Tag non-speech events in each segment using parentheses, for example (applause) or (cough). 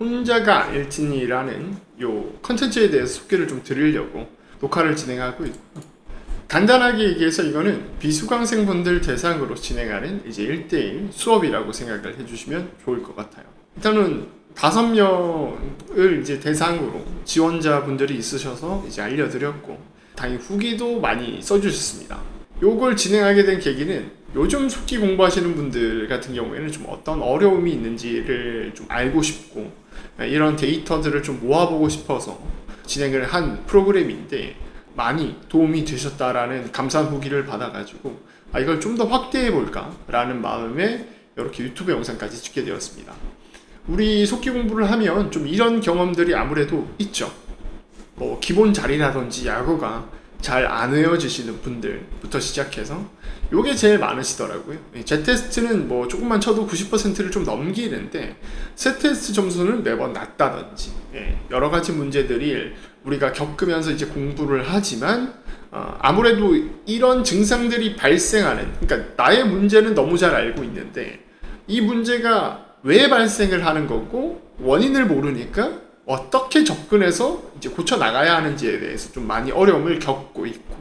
혼자가 아닐지니라는 요 컨텐츠에 대해서 소개를 좀 드리려고 녹화를 진행하고 있고 간단하게 얘기해서 이거는 비수강생분들 대상으로 진행하는 이제 1대1 수업이라고 생각을 해주시면 좋을 것 같아요. 일단은 다섯 명을 이제 대상으로 지원자분들이 있으셔서 이제 알려드렸고 당연히 후기도 많이 써주셨습니다. 요걸 진행하게 된 계기는 요즘 속기 공부하시는 분들 같은 경우에는 좀 어떤 어려움이 있는지를 좀 알고 싶고 이런 데이터들을 좀 모아보고 싶어서 진행을 한 프로그램인데 많이 도움이 되셨다라는 감사한 후기를 받아가지고 아 이걸 좀 더 확대해 볼까라는 마음에 이렇게 유튜브 영상까지 찍게 되었습니다. 우리 속기 공부를 하면 좀 이런 경험들이 아무래도 있죠. 뭐 기본 자리라든지 야구가 잘 안 외워지시는 분들부터 시작해서 요게 제일 많으시더라고요. 제 테스트는 뭐 조금만 쳐도 90%를 좀 넘기는데 새 테스트 점수는 매번 낮다든지 예, 여러 가지 문제들이 우리가 겪으면서 이제 공부를 하지만 어, 아무래도 이런 증상들이 발생하는 그러니까 나의 문제는 너무 잘 알고 있는데 이 문제가 왜 발생을 하는 거고 원인을 모르니까 어떻게 접근해서 이제 고쳐 나가야 하는지에 대해서 좀 많이 어려움을 겪고 있고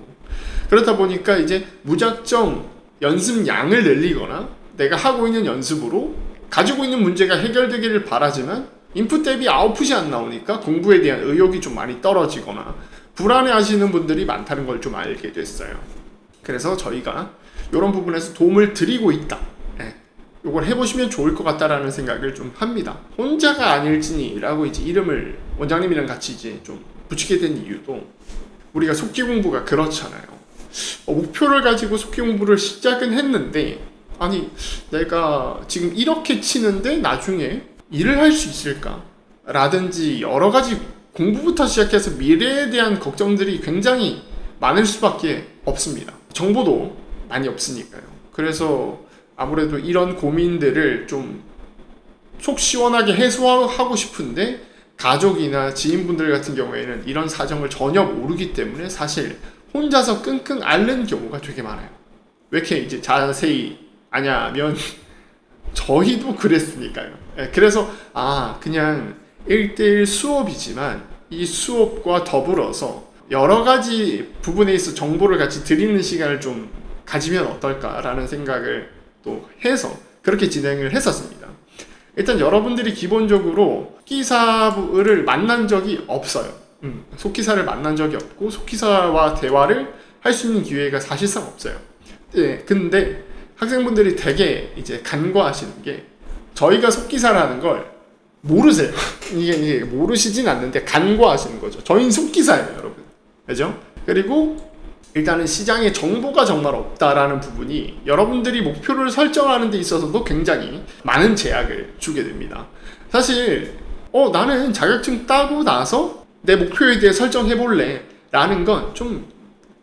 그렇다 보니까 이제 무작정 연습 양을 늘리거나 내가 하고 있는 연습으로 가지고 있는 문제가 해결되기를 바라지만 인풋 대비 아웃풋이 안 나오니까 공부에 대한 의욕이 좀 많이 떨어지거나 불안해 하시는 분들이 많다는 걸 좀 알게 됐어요. 그래서 저희가 이런 부분에서 도움을 드리고 있다. 예. 이걸 해보시면 좋을 것 같다라는 생각을 좀 합니다. 혼자가 아닐지니라고 이제 이름을 원장님이랑 같이 이제 좀 붙이게 된 이유도 우리가 속기 공부가 그렇잖아요. 어, 목표를 가지고 속기 공부를 시작은 했는데 아니 내가 지금 이렇게 치는데 나중에 일을 할 수 있을까? 라든지 여러 가지 공부부터 시작해서 미래에 대한 걱정들이 굉장히 많을 수밖에 없습니다. 정보도 많이 없으니까요. 그래서 아무래도 이런 고민들을 좀 속 시원하게 해소하고 싶은데 가족이나 지인분들 같은 경우에는 이런 사정을 전혀 모르기 때문에 사실 혼자서 끙끙 앓는 경우가 되게 많아요. 왜 이렇게 이제 자세히 아냐면 (laughs) 저희도 그랬으니까요. 예, 그래서 아 그냥 1대1 수업이지만 이 수업과 더불어서 여러 가지 부분에 있어 정보를 같이 드리는 시간을 좀 가지면 어떨까라는 생각을 또 해서 그렇게 진행을 했었습니다. 일단 여러분들이 기본적으로 속기사를 만난 적이 없어요. 음, 속기사를 만난 적이 없고 속기사와 대화를 할 수 있는 기회가 사실상 없어요. 네, 근데 학생분들이 되게 이제 간과하시는 게 저희가 속기사라는 걸 모르세요. (laughs) 이게, 이게 모르시진 않는데 간과하시는 거죠. 저희는 속기사예요, 여러분. 그죠? 그리고 일단은 시장에 정보가 정말 없다라는 부분이 여러분들이 목표를 설정하는 데 있어서도 굉장히 많은 제약을 주게 됩니다. 사실 어 나는 자격증 따고 나서 내 목표에 대해 설정해 볼래 라는 건 좀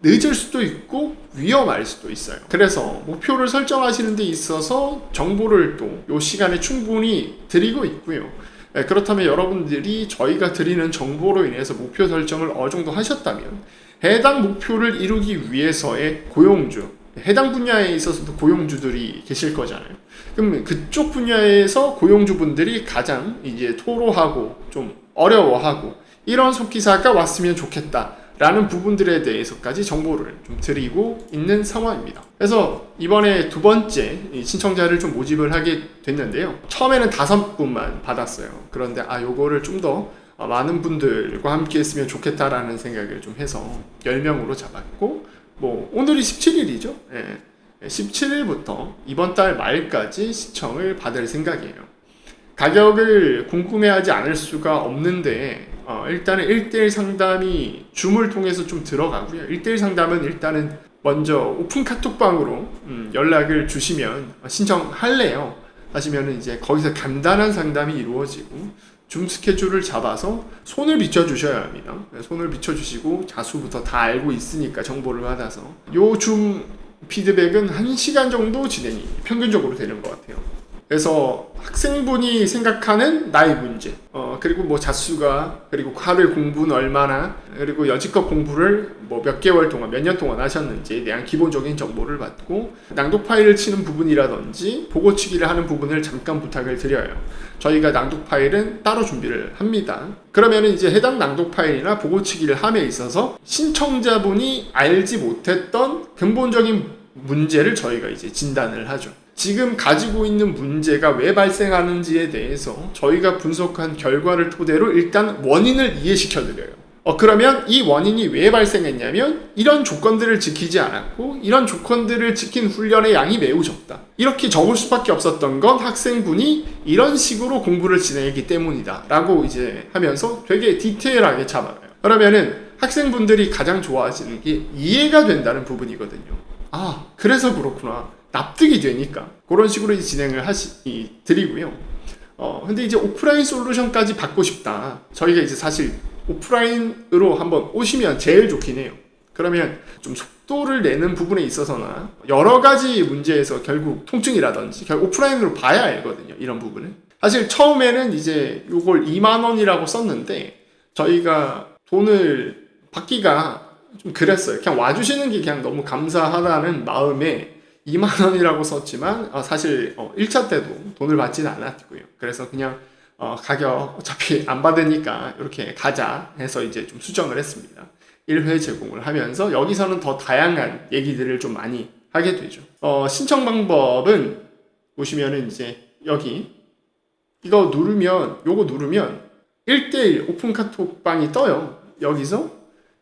늦을 수도 있고 위험할 수도 있어요. 그래서 목표를 설정하시는 데 있어서 정보를 또이 시간에 충분히 드리고 있고요. 네, 그렇다면 여러분들이 저희가 드리는 정보로 인해서 목표 설정을 어느 정도 하셨다면 해당 목표를 이루기 위해서의 고용주, 해당 분야에 있어서도 고용주들이 계실 거잖아요. 그럼 그쪽 분야에서 고용주분들이 가장 이제 토로하고 좀 어려워하고 이런 속기사가 왔으면 좋겠다. 라는 부분들에 대해서까지 정보를 좀 드리고 있는 상황입니다. 그래서 이번에 두 번째 신청자를 좀 모집을 하게 됐는데요. 처음에는 다섯 분만 받았어요. 그런데 아 요거를 좀더 많은 분들과 함께 했으면 좋겠다라는 생각을 좀 해서 10명으로 잡았고 뭐 오늘이 17일이죠. 예. 17일부터 이번 달 말까지 시청을 받을 생각이에요. 가격을 궁금해하지 않을 수가 없는데 어, 일단은 1대1 상담이 줌을 통해서 좀 들어가고요. 1대1 상담은 일단은 먼저 오픈 카톡방으로 음, 연락을 주시면 신청할래요. 하시면 이제 거기서 간단한 상담이 이루어지고 줌 스케줄을 잡아서 손을 비춰 주셔야 합니다. 네, 손을 비춰 주시고 자수부터 다 알고 있으니까 정보를 받아서 요 줌 피드백은 1시간 정도 진행이 평균적으로 되는 것 같아요. 그래서 학생분이 생각하는 나의 문제, 어, 그리고 뭐 자수가, 그리고 하루에 공부는 얼마나, 그리고 여지껏 공부를 뭐 몇 개월 동안, 몇 년 동안 하셨는지에 대한 기본적인 정보를 받고, 낭독 파일을 치는 부분이라든지, 보고 치기를 하는 부분을 잠깐 부탁을 드려요. 저희가 낭독 파일은 따로 준비를 합니다. 그러면 이제 해당 낭독 파일이나 보고치기를 함에 있어서 신청자분이 알지 못했던 근본적인 문제를 저희가 이제 진단을 하죠. 지금 가지고 있는 문제가 왜 발생하는지에 대해서 저희가 분석한 결과를 토대로 일단 원인을 이해시켜 드려요. 어, 그러면 이 원인이 왜 발생했냐면 이런 조건들을 지키지 않았고 이런 조건들을 지킨 훈련의 양이 매우 적다. 이렇게 적을 수밖에 없었던 건 학생분이 이런 식으로 공부를 진행했기 때문이다. 라고 이제 하면서 되게 디테일하게 잡아놔요. 그러면은 학생분들이 가장 좋아하시는 게 이해가 된다는 부분이거든요. 아, 그래서 그렇구나. 납득이 되니까. 그런 식으로 진행을 하시, 이, 드리고요. 어, 근데 이제 오프라인 솔루션까지 받고 싶다. 저희가 이제 사실 오프라인으로 한번 오시면 제일 좋긴 해요. 그러면 좀 속도를 내는 부분에 있어서나 여러 가지 문제에서 결국 통증이라든지 결국 오프라인으로 봐야 알거든요. 이런 부분은. 사실 처음에는 이제 요걸 2만 원이라고 썼는데 저희가 돈을 받기가 좀 그랬어요. 그냥 와주시는 게 그냥 너무 감사하다는 마음에 2만 원이라고 썼지만 어, 사실 어, 1차 때도 돈을 받지는 않았고요. 그래서 그냥 어, 가격 어차피 안 받으니까 이렇게 가자 해서 이제 좀 수정을 했습니다. 1회 제공을 하면서 여기서는 더 다양한 얘기들을 좀 많이 하게 되죠. 어, 신청 방법은 보시면은 이제 여기 이거 누르면 요거 누르면 1대1 오픈 카톡방이 떠요. 여기서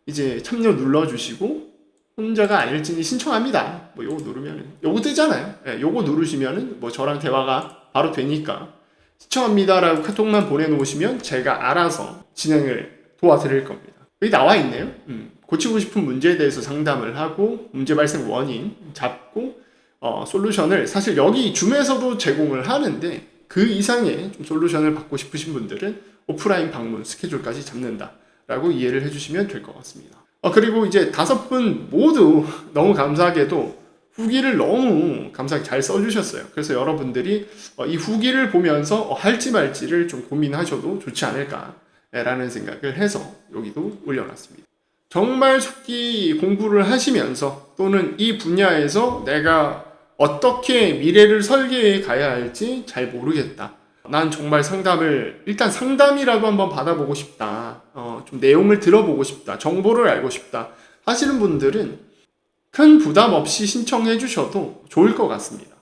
이제 참여 눌러주시고 혼자가 아닐지니 신청합니다. 뭐 요거 누르면은 요거 뜨잖아요. 예, 요거 누르시면은 뭐 저랑 대화가 바로 되니까 시청합니다라고 카톡만 보내놓으시면 제가 알아서 진행을 도와드릴 겁니다. 여기 나와 있네요. 음, 고치고 싶은 문제에 대해서 상담을 하고 문제 발생 원인 잡고 어, 솔루션을 사실 여기 줌에서도 제공을 하는데 그 이상의 좀 솔루션을 받고 싶으신 분들은 오프라인 방문 스케줄까지 잡는다라고 이해를 해주시면 될 것 같습니다. 어, 그리고 이제 다섯 분 모두 (laughs) 너무 감사하게도 후기를 너무 감사하게 잘 써주셨어요. 그래서 여러분들이 어, 이 후기를 보면서 어, 할지 말지를 좀 고민하셔도 좋지 않을까라는 생각을 해서 여기도 올려놨습니다. 정말 속기 공부를 하시면서 또는 이 분야에서 내가 어떻게 미래를 설계해 가야 할지 잘 모르겠다. 난 정말 상담을 일단 상담이라도 한번 받아보고 싶다. 어, 좀 내용을 들어보고 싶다. 정보를 알고 싶다. 하시는 분들은 큰 부담 없이 신청해 주셔도 좋을 것 같습니다.